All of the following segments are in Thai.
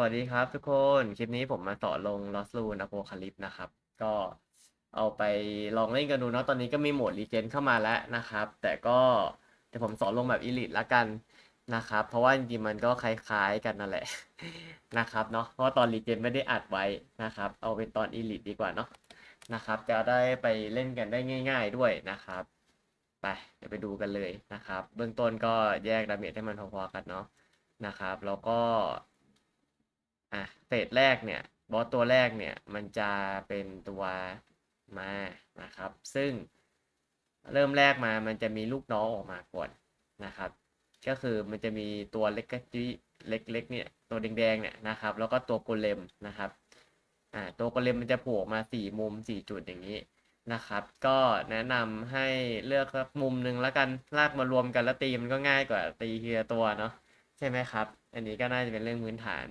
วัสดีครับทุกคน คลิปนี้ผมมาสอลง Lost Rune Apocalypse นะครับ ก็เอาไปลองเล่นกันดูเนาะ ตอนนี้ก็มีโหมดรีเจนเข้ามาแล้วนะครับ แต่ก็เดี๋ยวผมสอนลงแบบ Elite ละกันนะครับ เพราะว่าจริงๆมันก็คล้ายๆกันนั่นแหละนะครับเนาะ เพราะตอนรีเจนไม่ได้อัดไว้นะครับ เอาเป็นตอน Elite ดีกว่าเนาะนะครับ จะได้ไปเล่นกันได้ง่าย ๆด้วยนะครับ ไปเดี๋ยวไปดูกันเลยนะครับ เบื้องต้นก็แยกดาเมจให้มันพอๆกันเนาะนะครับ แล้วก็ อะเฟสแรกเนี่ยบอสตัวแรกเนี่ยมันจะเป็นตัวมานะครับ ซึ่งเริ่มแรกมามันจะมีลูกน้องออกมาก่อนนะครับ ก็คือมันจะมีตัวเล็กจิเล็กๆเนี่ยตัวแดงๆเนี่ยนะครับ แล้วก็ตัวโกเลมนะครับอ่าตัวโกเลมมันจะโผล่มาสี่มุมสี่จุดอย่างนี้นะครับ ก็แนะนำให้เลือกสักมุมหนึ่งแล้วกันลากมารวมกันแล้วตีมันก็ง่ายกว่าตีทีละตัวเนาะใช่ไหมครับ อันนี้ก็น่าจะเป็นเรื่องพื้นฐาน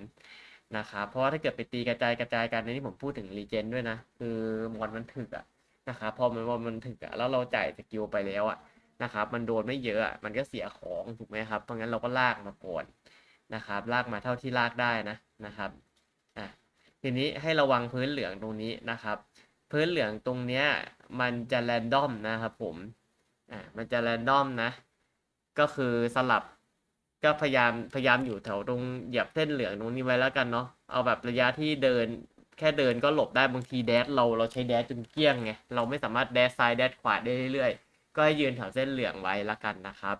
นะครับเพราะว่าถ้าเกิดไปตีกระจายกระจายกันในนี้ผมพูดถึงรีเจนด้วยนะ คือมอนมันถึกอะนะครับพอมันมอนมันถึกอะแล้วเราจ่ายสกิลไปแล้วอะนะครับมันโดนไม่เยอะอะมันก็เสียของถูกไหมครับเพราะงั้นเราก็ลากมาก่อนนะครับลากมาเท่าที่ลากได้นะนะครับอะทีนี้ให้ระวังพื้นเหลืองตรงนี้นะครับ พื้นเหลืองตรงเนี้ยมันจะแรนดอมนะครับผมอะมันจะแรนดอมนะ ก็คือสลับ ก็พยายามพยายามอยู่แถวตรงเหยียบเส้นเหลืองตรงนี้ไว้แล้วกันเนาะเอาแบบระยะที่เดิน แค่เดินก็หลบได้บางทีแดดเราเราใช้แดดจนเกลี้ยงไงเราไม่สามารถแดดซ้ายแดดขวาได้เรื่อยๆ ก็ให้ยืนแถวเส้นเหลืองไว้ละกันนะครับ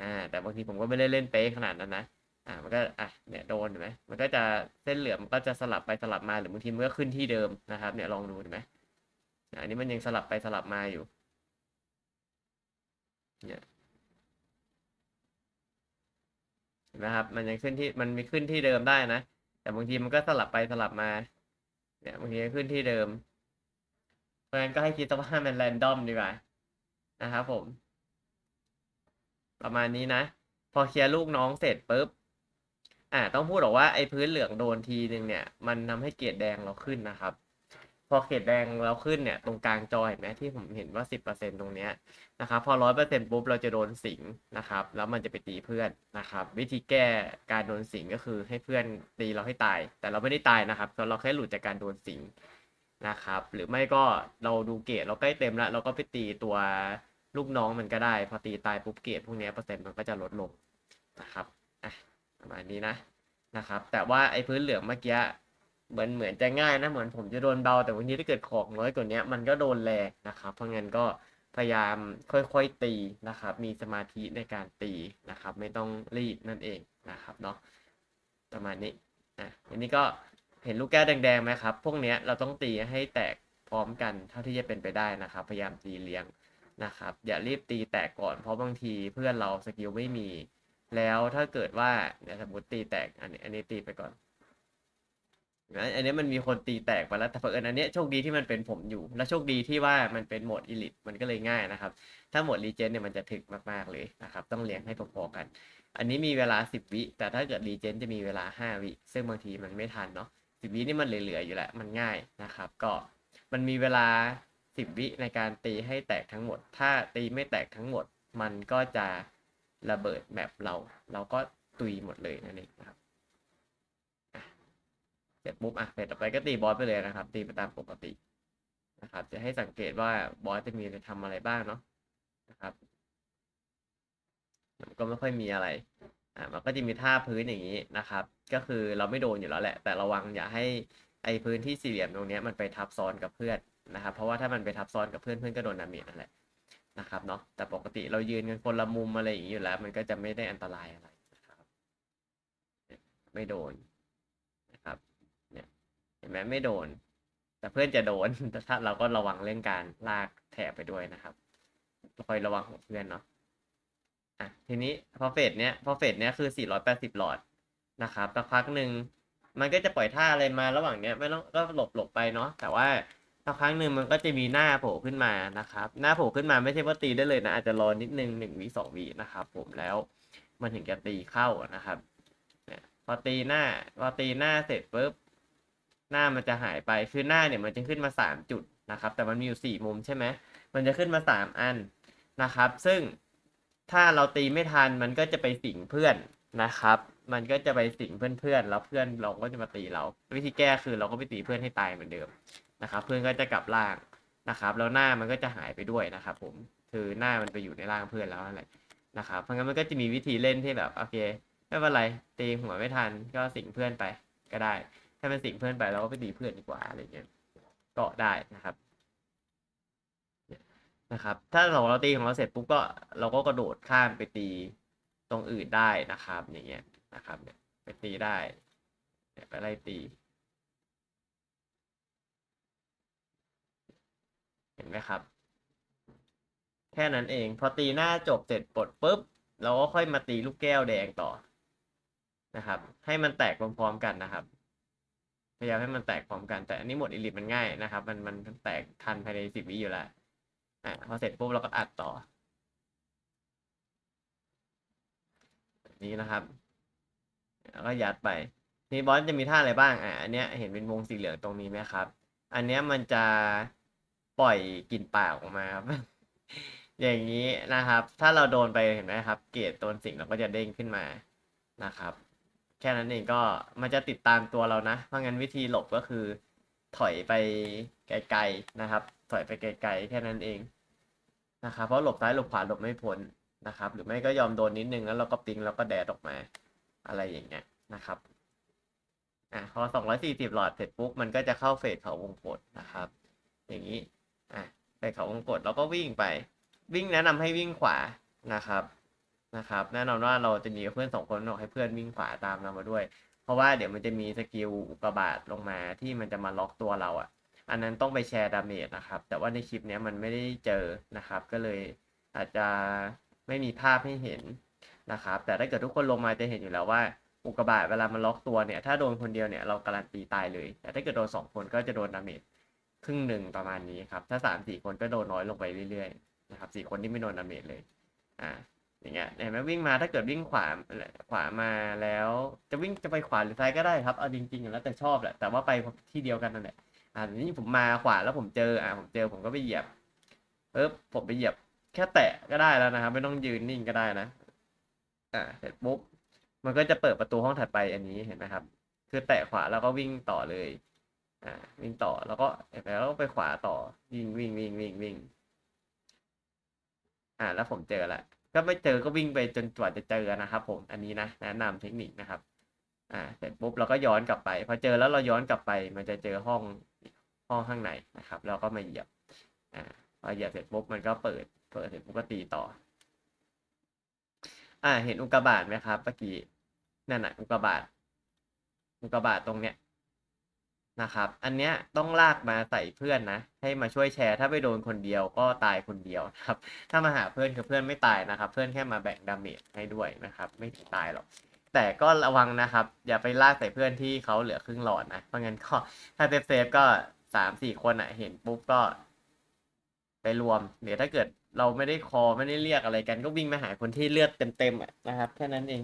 อ่าแต่บางทีผมก็ไม่ได้เล่นเป๊ะขนาดนั้นนะอ่ามันก็อะเนี่ยโดนเห็นไหมมันก็จะเส้นเหลืองมันก็จะสลับไปสลับมาหรือบางทีมันก็ขึ้นที่เดิมนะครับเนี่ยลองดูเห็นไหมอ่าอันนี้มันยังสลับไปสลับมาอยู่เนี่ย นไหมครับ มันยังขึ้นที่มันมีขึ้นที่เดิมได้นะ แต่บางทีมันก็สลับไปสลับมา เนี่ยบางทีก็ขึ้นที่เดิม เพราะฉะนั้นก็ให้คิดว่ามันแรนดอมดีกว่านะครับผม ประมาณนี้นะ พอเคลียร์ลูกน้องเสร็จปุ๊บอ่าต้องพูดหรอกว่าไอ้พื้นเหลืองโดนทีหนึ่งเนี่ย มันทำให้เกรดแดงเราขึ้นนะครับ พอเกรดแดงเราขึ้นเนี่ยตรงกลางจอเห็นไหมที่ผมเห็นว่าสิบเปอร์เซ็นตรงเนี้ยนะครับพอร้อยเปอร์เซ็นปุ๊บเราจะโดนสิงนะครับ แล้วมันจะไปตีเพื่อนนะครับ วิธีแก้การโดนสิงก็คือให้เพื่อนตีเราให้ตาย แต่เราไม่ได้ตายนะครับเราแค่หลุดจากการโดนสิงนะครับ หรือไม่ก็เราดูเกรดเราใกล้เต็มแล้ว เราก็ไปตีตัวลูกน้องมันก็ได้ พอตีตายปุ๊บเกรดพวกนี้เปอร์เซ็นต์มันก็จะลดลงนะครับอะประมาณนี้นะนะครับ แต่ว่าไอ้พื้นเหลืองเมื่อกี้ เหมือนเหมือนจะง่ายนะเหมือนผมจะโดนเบาแต่วันนี้ถ้าเกิดของน้อยกว่านี้มันก็โดนแรงนะครับ เพราะงั้นก็พยายามค่อยๆตีนะครับ มีสมาธิในการตีนะครับ ไม่ต้องรีบนั่นเองนะครับเนาะประมาณนี้อะอันนี้ก็เห็นลูกแก้วแดงๆไหมครับ พวกเนี้ยเราต้องตีให้แตกพร้อมกันเท่าที่จะเป็นไปได้นะครับ พยายามตีเลี้ยงนะครับ อย่ารีบตีแตกก่อนเพราะบางทีเพื่อนเราสกิลไม่มี แล้วถ้าเกิดว่าเนี่ยสมมติตีแตกอันนี้อันนี้ตีไปก่อน อันนี้มันมีคนตีแตกไปแล้วแต่เผอิญอันเนี้ยโชคดีที่มันเป็นผมอยู่ และโชคดีที่ว่ามันเป็นโหมดอีลิทมันก็เลยง่ายนะครับ ถ้าโหมดรีเจนเนี่ยมันจะถึกมากๆเลยนะครับ ต้องเลี้ยงให้พอๆกัน อันนี้มีเวลา 10 วิ แต่ถ้าเกิดรีเจนจะมีเวลา 5 วิ ซึ่งบางทีมันไม่ทันเนาะ10วินี่มันเหลือๆอยู่แหละมันง่ายนะครับ ก็มันมีเวลา 10 วิในการตีให้แตกทั้งหมด ถ้าตีไม่แตกทั้งหมด มันก็จะระเบิดแมปเรา เราก็ตุยหมดเลยนั่นเองนะครับ เสร็จปุ๊บอะเสร็จต่อไปก็ตีบอสไปเลยนะครับ ตีไปตามปกตินะครับ จะให้สังเกตว่าบอสจะมีไปทำอะไรบ้างเนาะนะครับมันก็ไม่ค่อยมีอะไรอ่ามันก็จะมีท่าพื้นอย่างนี้นะครับ ก็คือเราไม่โดนอยู่แล้วแหละ แต่ระวังอย่าให้ไอพื้นที่สี่เหลี่ยมตรงเนี้ยมันไปทับซ้อนกับเพื่อนนะครับ เพราะว่าถ้ามันไปทับซ้อนกับเพื่อนเพื่อนก็โดนดาเมจนั่นแหละนะครับเนาะแต่ปกติเรายืนกันคนละมุมอะไรอย่างนี้อยู่แล้ว มันก็จะไม่ได้อันตรายอะไรนะครับ ไม่โดน เห็นไหมไม่โดน แต่เพื่อนจะโดนแต่ถ้าเราก็ระวังเรื่องการลากแถบไปด้วยนะครับคอยระวังของเพื่อนเนาะอะทีนี้พอเฟสเนี้ยพอเฟสเนี้ยคือ 480 หลอดนะครับสักพักหนึ่งมันก็จะปล่อยท่าอะไรมาระหว่างเนี้ยไม่ต้องก็หลบหลบไปเนาะแต่ว่าสักครั้งหนึ่งมันก็จะมีหน้าโผล่ขึ้นมานะครับ หน้าโผล่ขึ้นมาไม่ใช่ว่าตีได้เลยนะอาจจะรอนิดนึงหนึ่งวิสองวินะครับ ผมแล้วมันถึงจะตีเข้านะครับเนี่ยพอตีหน้าพอตีหน้าเสร็จปุ๊บ หน้ามันจะหายไปคือหน้าเนี่ยมันจะขึ้นมาสามจุดนะครับ แต่มันมีอยู่สี่มุมใช่ไหมมันจะขึ้นมาสามอันนะครับ ซึ่งถ้าเราตีไม่ทันมันก็จะไปสิงเพื่อนนะครับ มันก็จะไปสิงเพื่อนๆแล้วเพื่อนเราก็จะมาตีเรา วิธีแก้คือเราก็ไปตีเพื่อนให้ตายเหมือนเดิมนะครับ เพื่อนก็จะกลับร่างนะครับแล้วหน้ามันก็จะหายไปด้วยนะครับ ผมคือหน้ามันไปอยู่ในร่างเพื่อนแล้วนั่นแหละนะครับเพราะงั้นมันก็จะมีวิธีเล่นที่แบบโอเคไม่เป็นไรตีหัวไม่ทันก็สิงเพื่อนไปก็ได้ ถ้ามันสิงเพื่อนไปเราก็ไปตีเพื่อนดีกว่าอะไรเงี้ยก็ได้นะครับนะครับ ถ้าเราเราตีของเราเสร็จปุ๊บก็เราก็กระโดดข้ามไปตีตรงอื่นได้นะครับอย่างเงี้ยนะครับเนี่ยไปตีได้เนี่ยไปไล่ตี เห็นไหมครับ แค่นั้นเองพอตีหน้าจบเสร็จปลดปุ๊บ เราก็ค่อยมาตีลูกแก้วแดงต่อนะครับ ให้มันแตกพร้อมๆกันนะครับ พยายามให้มันแตกพร้อมกัน แต่อันนี้หมดอิลิทมันง่ายนะครับ มันมันแตกทันภายในสิบวิอยู่แล้วอะพอเสร็จปุ๊บเราก็อัดต่อนี้นะครับแล้วก็ยัดไปทีนี้บอสจะมีท่าอะไรบ้างอะอันเนี้ยเห็นเป็นวงสีเหลืองตรงนี้ไหมครับ อันเนี้ยมันจะปล่อยกลิ่นปากออกมาครับ อย่างนี้นะครับ ถ้าเราโดนไปเห็นไหมครับ เกรดโดนสิ่งเราก็จะเด้งขึ้นมานะครับ แค่นั้นเองก็มันจะติดตามตัวเรานะ เพราะงั้นวิธีหลบก็คือ ถอยไปไกลๆนะครับ ถอยไปไกลๆแค่นั้นเองนะครับ เพราะหลบซ้ายหลบขวาหลบไม่พ้นนะครับ หรือไม่ก็ยอมโดนนิดนึงแล้วเราก็ปิงแล้วก็แดดออกมา อะไรอย่างเงี้ยนะครับอะพอ 240 หลอดเสร็จปุ๊บมันก็จะเข้าเฟสเขาวงกตนะครับ อย่างนี้อะเฟสเขาวงกตเราก็วิ่งไป วิ่งแนะนำให้วิ่งขวานะครับ นะครับแน่นอนว่าเราจะมีเพื่อนสองคนบอกให้เพื่อนวิ่งขวาตามเรามาด้วย เพราะว่าเดี๋ยวมันจะมีสกิลอุกกาบาตลงมาที่มันจะมาล็อกตัวเราอะ อันนั้นต้องไปแชร์ดาเมจนะครับ แต่ว่าในคลิปนี้มันไม่ได้เจอนะครับ ก็เลยอาจจะไม่มีภาพให้เห็นนะครับ แต่ถ้าเกิดทุกคนลงมาจะเห็นอยู่แล้วว่าอุกกาบาตเวลามันล็อกตัวเนี่ยถ้าโดนคนเดียวเนี่ยเราการันตีตายเลย แต่ถ้าเกิดโดนสองคนก็จะโดนดาเมจครึ่งหนึ่งประมาณนี้ครับ ถ้าสามสี่คนก็โดนน้อยลงไปเรื่อยๆนะครับสี่คนที่ไม่โดนดาเมจเลยอ่า อย่างเงี้ยเห็นไหมวิ่งมาถ้าเกิดวิ่งขวาขวามาแล้ว จะวิ่งจะไปขวาหรือซ้ายก็ได้ครับเอาจริงๆแล้วแต่ชอบแหละแต่ว่าไปที่เดียวกันนั่นแหละอ่านี่ผมมาขวาแล้วผมเจออ่าผมเจอผมก็ไปเหยียบเอ๊บผมไปเหยียบแค่แตะก็ได้แล้วนะครับ ไม่ต้องยืนนิ่งก็ได้นะ อ่าเสร็จปุ๊บมันก็จะเปิดประตูห้องถัดไปอันนี้เห็นไหมครับ คือแตะขวาแล้วก็วิ่งต่อเลย อ่า วิ่งต่อแล้วก็ไหมแล้วก็ไปขวาต่อวิ่งวิ่งวิ่งวิ่งวิ่งอ่า แล้วผมเจอละ ก็ไม่เจอก็วิ่งไปจนกว่าจะเจอนะครับผมอันนี้นะแนะนำเทคนิคนะครับ อ่าเสร็จปุ๊บเราก็ย้อนกลับไป พอเจอแล้วเราย้อนกลับไป มันจะเจอห้องห้องข้างในนะครับ เราก็มาเหยียบอ่าพอเหยียบเสร็จปุ๊บมันก็เปิดเปิดเสร็จปุ๊บก็ตีต่อ อ่า เห็นอุกกาบาตไหมครับเมื่อกี้นั่นน่ะอุกกาบาตอุกกาบาตตรงเนี้ย นะครับ อันเนี้ยต้องลากมาใส่เพื่อนนะ ให้มาช่วยแชร์ ถ้าไปโดนคนเดียวก็ตายคนเดียวนะครับ ถ้ามาหาเพื่อนคือเพื่อนไม่ตายนะครับ เพื่อนแค่มาแบ่งดาเมจให้ด้วยนะครับ ไม่ถึงตายหรอก แต่ก็ระวังนะครับ อย่าไปลากใส่เพื่อนที่เขาเหลือครึ่งหลอดนะ เพราะงั้นก็ถ้าเซฟเซฟก็สามสี่คนอะ เห็นปุ๊บก็ ไปรวม เดี๋ยวถ้าเกิดเราไม่ได้คอไม่ได้เรียกอะไรกัน ก็วิ่งมาหาคนที่เลือดเต็มๆอะนะครับ แค่นั้นเอง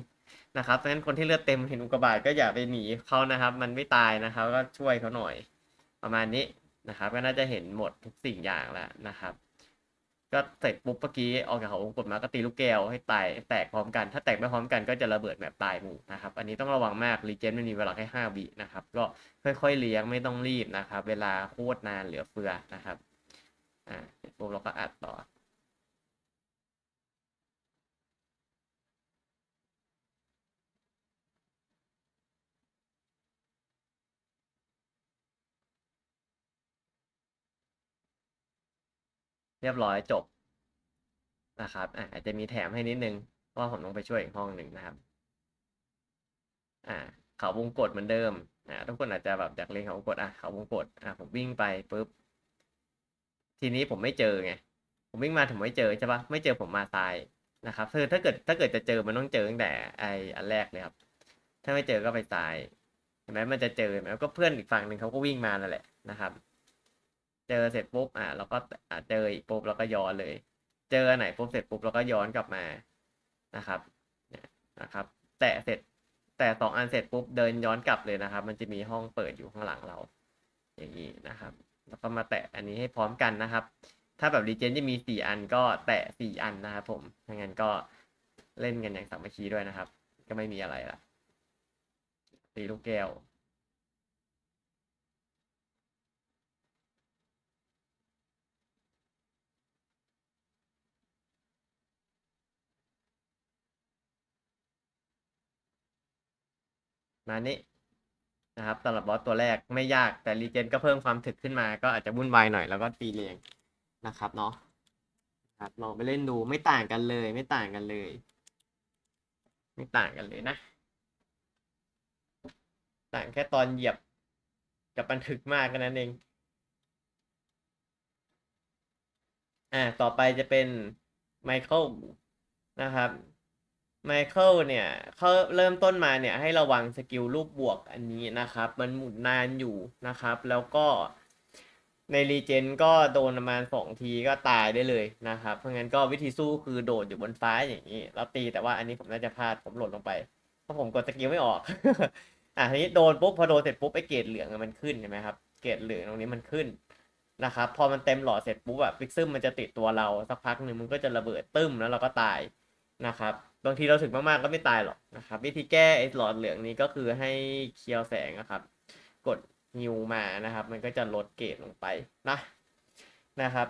นะครับเพราะฉะนั้นคนที่เลือดเต็มเห็นอุกกาบาตก็อย่าไปหนีเขานะครับ มันไม่ตายนะครับ ก็ช่วยเขาหน่อย ประมาณนี้นะครับ ก็น่าจะเห็นหมดทุกสิ่งอย่างแล้วนะครับ ก็เสร็จปุ๊บเมื่อกี้ออกจากเขาวงกดมาก็ตีลูกแก้วให้ตายแตกพร้อมกัน ถ้าแตกไม่พร้อมกันก็จะระเบิดแบบตายหมู่นะครับ อันนี้ต้องระวังมากรีเจนมันมีเวลาแค่ห้าวินะครับ ก็ค่อยๆเลี้ยงไม่ต้องรีบนะครับ เวลาโคตรนานเหลือเฟือนะครับ อ่าปุ๊บเราก็อัดต่อ รียบร้อยจบนะครับอะอาจจะมีแถมให้นิดนึงเพราะว่าผมต้องไปช่วยอีกห้องหนึ่งนะครับ อ่าเขาวงกดเหมือนเดิมอ่าทุกคนอาจจะแบบอยากเล่นเขาวงกดอะเขาวงกดอะผมวิ่งไปปุ๊บทีนี้ผมไม่เจอไงผมวิ่งมาถึงไม่เจอใช่ปะไม่เจอผมมาซ้ายนะครับคือถ้าเกิดถ้าเกิดจะเจอมันต้องเจอตั้งแต่ไออันแรกเลยครับ ถ้าไม่เจอก็ไปซ้ายเห็นไหมมันจะเจอเห็นไหมก็เพื่อนอีกฝั่งหนึ่งเขาก็วิ่งมานั่นแหละนะครับ เจอเสร็จปุ๊บอะเราก็อะเจออีกปุ๊บเราก็ย้อนเลย เจอไหนปุ๊บเสร็จปุ๊บเราก็ย้อนกลับมานะครับเนี่ยนะครับ แตะเสร็จแต่สองอันเสร็จปุ๊บเดินย้อนกลับเลยนะครับ มันจะมีห้องเปิดอยู่ข้างหลังเรา อย่างนี้นะครับ แล้วก็มาแตะอันนี้ให้พร้อมกันนะครับ ถ้าแบบรีเจนจะมีสี่อันก็แตะสี่อันนะครับผมถ้างั้นก็เล่นกันอย่างสามัคคีด้วยนะครับ ก็ไม่มีอะไรละตีลูกแก้ว มานี่นะครับสำหรับบอสตัวแรกไม่ยากแต่รีเจนก็เพิ่มความถึกขึ้นมาก็อาจจะวุ่นวายหน่อยแล้วก็ตีเรียงนะครับเนาะครับลองไปเล่นดูไม่ต่างกันเลย ไม่ต่างกันเลย ไม่ต่างกันเลยนะ ต่างแค่ตอนเหยียบกับบันทึกมากกันนั้นเอง อ่า ต่อไปจะเป็นไมเคิลนะครับ ไมเคิลเนี่ยเขาเริ่มต้นมาเนี่ยให้ระวังสกิลรูปบวกอันนี้นะครับ มันหมุนนานอยู่นะครับ แล้วก็ในรีเจนก็โดนประมาณสองทีก็ตายได้เลยนะครับ เพราะงั้นก็วิธีสู้คือโดดอยู่บนฟ้าอย่างนี้แล้วตีแต่ว่าอันนี้ผมน่าจะพลาดผมหล่นลงไป เพราะผมกดสกิลไม่ออก อะทีนี้โดนปุ๊บพอโดนเสร็จปุ๊บไอเกรดเหลืองมันขึ้นใช่ไหมครับ เกรดเหลืองตรงนี้มันขึ้นนะครับ พอมันเต็มหลอดเสร็จปุ๊บอะฟิกซึมมันจะติดตัวเราสักพักหนึ่งมันก็จะระเบิดตึ้มแล้วเราก็ตายนะครับ บางทีเราถึงมาก ๆ ก็ไม่ตายหรอกนะครับ วิธีแก้ไอ้หลอดเหลืองนี้ก็คือให้เคลียวแสงนะครับ กดฮิวมานะครับ มันก็จะลดเกรดลงไปนะนะครับ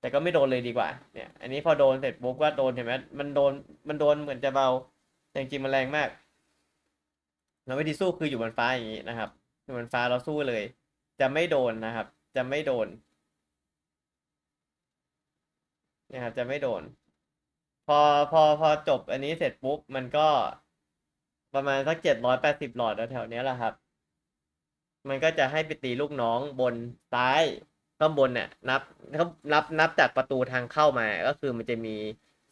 แต่ก็ไม่โดนเลยดีกว่า เนี่ย อันนี้พอโดนเสร็จปุ๊บก็โดนเห็นไหมมันโดนมันโดนเหมือนจะเบาแต่จริงๆมันแรงมากแล้ววิธีสู้คืออยู่บนฟ้าอย่างนี้นะครับ อยู่บนฟ้าเราสู้เลย จะไม่โดนนะครับ จะไม่โดนนี่ยครับจะไม่โดน พอพอพอจบอันนี้เสร็จปุ๊บ มันก็ ประมาณสักเจ็ดร้อยแปดสิบหลอดแถวๆเนี้ยแหละครับ มันก็จะให้ไปตีลูกน้องบนซ้ายข้างบนเนี่ยนับนับนับจากประตูทางเข้ามา ก็คือมันจะมี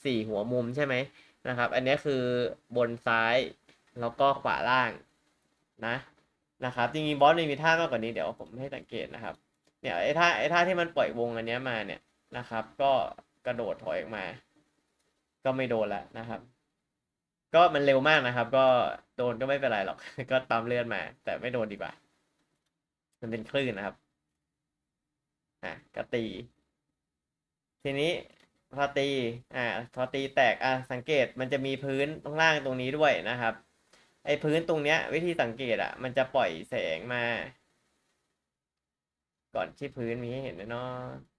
สี่หัวมุมใช่ไหมนะครับ อันนี้คือบนซ้ายแล้วก็ขวาล่างนะนะครับจริงๆบอสมันมีท่ามากกว่านี้เดี๋ยวผมให้สังเกตนะครับ เนี่ยไอ้ท่าไอ้ท่าที่มันปล่อยวงอันเนี้ยมาเนี่ยนะครับ ก็กระโดดถอยออกมา ก็ไม่โดนแล้วนะครับ ก็มันเร็วมากนะครับ ก็โดนก็ไม่เป็นไรหรอก ก็ตามเลื่อนมา แต่ไม่โดนดีกว่า มันเป็นคลื่นนะครับ อะก็ตี ทีนี้พอตี อ่า พอตีแตก อะสังเกตมันจะมีพื้นตรงล่างตรงนี้ด้วยนะครับ ไอ้พื้นตรงเนี้ย วิธีสังเกตอะ มันจะปล่อยแสงมา ก่อนที่พื้นมีให้เห็นนะเนาะ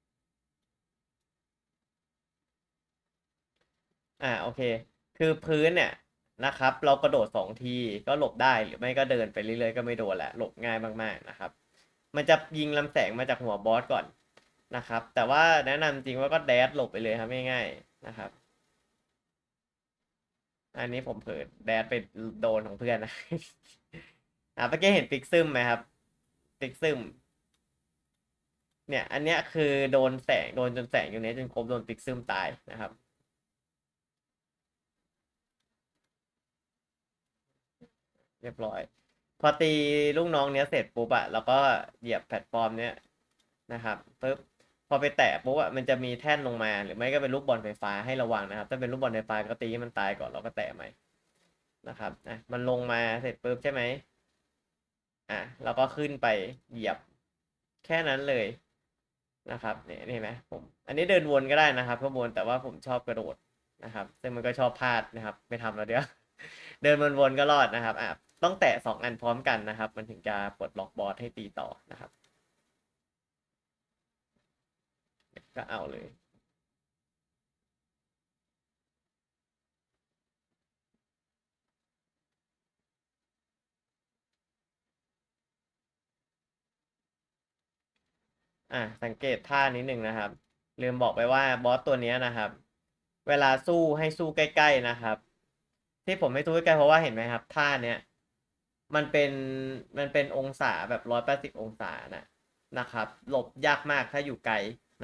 อ่าโอเค คือพื้นเนี่ยนะครับ เรากระโดดสองทีก็หลบได้หรือไม่ก็เดินไปเรื่อยๆก็ไม่โดนแหละหลบง่ายมากๆนะครับ มันจะยิงลำแสงมาจากหัวบอสก่อนนะครับ แต่ว่าแนะนำจริงว่าก็แดดหลบไปเลยครับง่ายๆนะครับ อันนี้ผมเผลอแดดไปโดนของเพื่อนนะอ่าเมื่อกี้เห็นปิกซึมไหมครับปิกซึมเนี่ย อันเนี้ยคือโดนแสงโดนจนแสงอยู่เนี้ยจนครบโดนปิกซึมตายนะครับ เรียบร้อย พอตีลูกน้องเนี้ยเสร็จปุ๊บอะแล้วก็เหยียบแพลตฟอร์มเนี้ยนะครับปุ๊บพอไปแตะปุ๊บอะมันจะมีแท่นลงมา หรือไม่ก็เป็นลูกบอลไฟฟ้าให้ระวังนะครับ ถ้าเป็นลูกบอลไฟฟ้าก็ตีให้มันตายก่อนแล้วก็แตะใหม่นะครับอะมันลงมาเสร็จปุ๊บใช่ไหมอะแล้วก็ขึ้นไปเหยียบแค่นั้นเลยนะครับเนี่ยเห็นไหมผมอันนี้เดินวนก็ได้นะครับข้างบนแต่ว่าผมชอบกระโดดนะครับ ซึ่งมันก็ชอบพลาดนะครับ ไม่ทำแล้วเดี๋ยว เดินวนๆก็รอดนะครับอะ ต้องแตะสองอันพร้อมกันนะครับ มันถึงจะปลดล็อกบอสให้ตีต่อนะครับ ก็เอาเลย อะสังเกตท่านิดหนึ่งนะครับ ลืมบอกไปว่าบอสตัวนี้นะครับ เวลาสู้ให้สู้ใกล้ ๆนะครับ ที่ผมไม่สู้ใกล้เพราะว่าเห็นไหมครับ ท่าเนี้ย มันเป็นมันเป็นองศาแบบร้อยแปดสิบองศานะนะครับหลบยากมากถ้าอยู่ไกล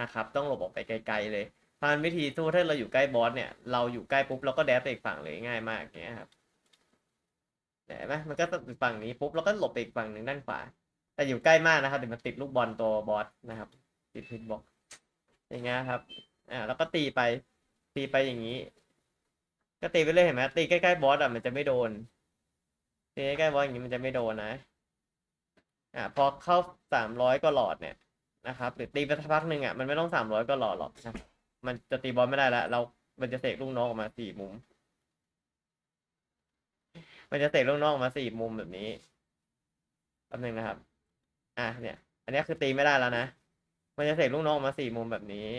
นะครับ ต้องหลบออกไปไกลๆเลยเพราะฉะนั้นวิธีสู้ถ้าเราอยู่ใกล้บอสเนี่ยเราอยู่ใกล้ปุ๊บเราก็แดบไปอีกฝั่งเลยง่ายมากอย่างเงี้ยครับเห็นไหมมันก็ติดฝั่งนี้ปุ๊บเราก็หลบไปอีกฝั่งหนึ่งด้านขวา แต่อยู่ใกล้มากนะครับเดี๋ยวมันติดลูกบอลตัวบอสนะครับ ติดพิทบ็อกอย่างเงี้ยครับ อ่า แล้วก็ตีไป ตีไปอย่างนี้ ก็ตีไปเรื่อยเห็นไหมตีใกล้ๆบอสอะมันจะไม่โดน ตีใกล้บอสอย่างนี้มันจะไม่โดนนะ อ่าพอเข้าสามร้อยก็หลอดเนี่ยนะครับหรือตีไปสักพักหนึ่งอะมันไม่ต้องสามร้อยก็หลอดหรอกนะมันจะตีบอสไม่ได้แล้วเรา มันจะเสกลูกน้องออกมาสี่มุม มันจะเตะลูกน้องออกมาสี่มุมแบบนี้แป๊บนึงนะครับ อะเนี่ย อันนี้คือตีไม่ได้แล้วนะมันจะเตะลูกน้องออกมาสี่มุมแบบนี้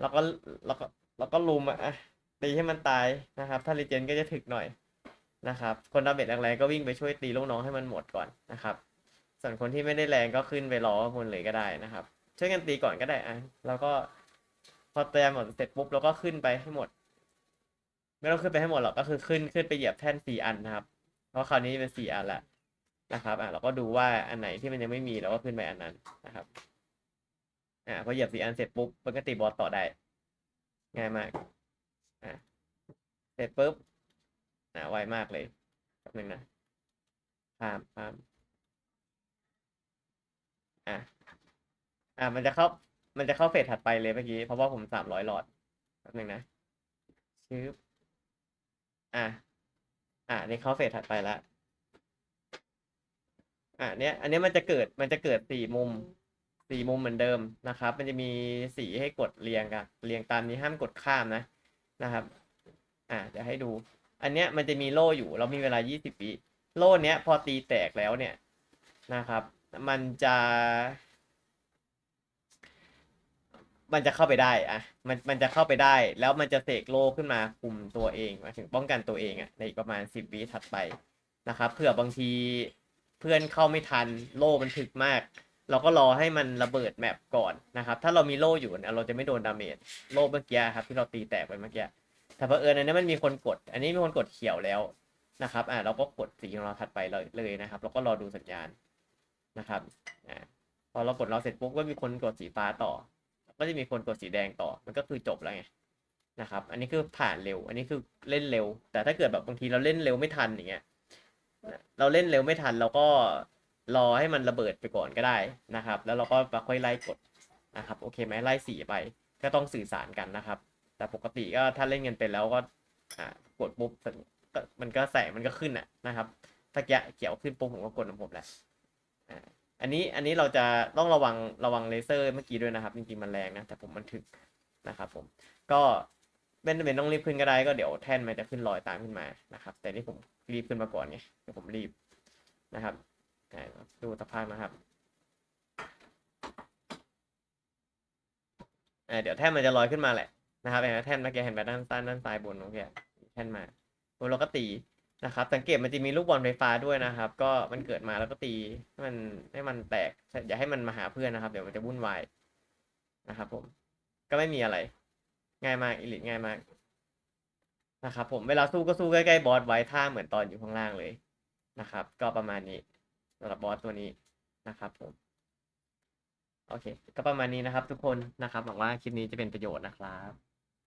แล้วก็แล้วก็แล้วก็ลุมอะอะตีให้มันตายนะครับ ถ้ารีเจนก็จะถึกหน่อย นะครับ คนดาเมจแรงๆก็วิ่งไปช่วยตีลูกน้องให้มันหมดก่อนนะครับ ส่วนคนที่ไม่ได้แรงก็ขึ้นไปรอบนเลยก็ได้นะครับ ช่วยกันตีก่อนก็ได้อะแล้วก็พอเตรียมหมดเสร็จปุ๊บเราก็ขึ้นไปให้หมด ไม่ต้องขึ้นไปให้หมดหรอกก็คือขึ้นขึ้นไปเหยียบแท่นสี่อันนะครับ เพราะคราวนี้เป็นสี่อันละนะครับอะเราก็ดูว่าอันไหนที่มันยังไม่มีเราก็ขึ้นไปอันนั้นนะครับอ่าพอเหยียบสี่อันเสร็จปุ๊บมันก็ตีบอสต่อได้ง่ายมากอะเสร็จปุ๊บ อ่าไวมากเลยแป๊บนึงนะข้ามข้ามอะอะมันจะเข้า มันจะเข้าเฟสถัดไปเลยเมื่อกี้ เพราะว่าผมสามร้อยหลอดแป๊บนึงนะชึบอะ อะนี่เข้าเฟสถัดไปแล้วอะเนี้ย อันเนี้ยมันจะเกิด มันจะเกิดสี่มุม สี่มุมเหมือนเดิมนะครับ มันจะมีสีให้กดเรียงกัน เรียงตามนี้ห้ามกดข้ามนะ นะครับ อะเดี๋ยวให้ดู อันเนี้ยมันจะมีโล่อยู่ เรามีเวลา 20 วิโล่เนี้ยพอตีแตกแล้วเนี่ยนะครับ มันจะ มันจะเข้าไปได้อะมันมันจะเข้าไปได้ แล้วมันจะเสกโล่ขึ้นมาคุมตัวเองมาถึงป้องกันตัวเองอะในอีกประมาณสิบวิถัดไปนะครับเผื่อบางทีเพื่อนเข้าไม่ทันโล่มันถึกมาก เราก็รอให้มันระเบิดแมปก่อนนะครับ ถ้าเรามีโล่อยู่เนี่ยเราจะไม่โดนดาเมจโล่เมื่อกี้ครับที่เราตีแตกไปเมื่อกี้ แต่เพอเอิญอันนี้มันมีคนกด อันนี้มีคนกดเขียวแล้วนะครับ อ่าเราก็กดสีของเราถัดไปเลยเลยนะครับ เราก็รอดูสัญญาณนะครับ อ่า พอเรากดเราเสร็จปุ๊บก็มีคนกดสีฟ้าต่อ ก็จะมีคนกดสีแดงต่อ มันก็คือจบแล้วไงนะครับ อันนี้คือผ่านเร็ว อันนี้คือเล่นเร็ว แต่ถ้าเกิดแบบบางทีเราเล่นเร็วไม่ทันอย่างเงี้ย เราเล่นเร็วไม่ทันเราก็รอให้มันระเบิดไปก่อนก็ได้นะครับ แล้วเราก็ค่อยไล่กดนะครับ โอเคไหมไล่สีไป ก็ต้องสื่อสารกันนะครับ แต่ปกติก็ถ้าเล่นกันเป็นแล้วก็อ่ากดปุ๊บมันก็แสงมันก็ขึ้นอะนะครับตะเกียะเขียวขึ้นปุ๊บผมก็กดของผมแหละอ่าอันนี้อันนี้เราจะต้องระวังระวังเลเซอร์เมื่อกี้ด้วยนะครับ จริงๆมันแรงนะ แต่ผมมันถึกนะครับผมก็เป็นเป็นต้องรีบขึ้นก็ได้ก็เดี๋ยวแท่นมันจะขึ้นลอยตามขึ้นมานะครับ แต่นี่ผมรีบขึ้นมาก่อนไงเดี๋ยวผมรีบนะครับดูสภาพนะครับเดี๋ยวแท่นมันจะลอยขึ้นมาแหละ นะครับเห็นไหมแท่นเมื่อกี้เห็นไหมด้านซ้ายด้านซ้ายบนโอเคแท่นมาแล้วเราก็ตีนะครับ สังเกตมันจะมีลูกบอลไฟฟ้าด้วยนะครับ ก็มันเกิดมาแล้วก็ตีให้มันให้มันแตกอย่าให้มันมาหาเพื่อนนะครับ เดี๋ยวมันจะวุ่นวายนะครับผมก็ไม่มีอะไร ง่ายมากอิลิทง่ายมากนะครับผมเวลาสู้ก็สู้ใกล้ๆบอสไว้ท่าเหมือนตอนอยู่ข้างล่างเลยนะครับ ก็ประมาณนี้สำหรับบอสตัวนี้นะครับผมโอเค ก็ประมาณนี้นะครับทุกคนนะครับหวังว่าคลิปนี้จะเป็นประโยชน์นะครับ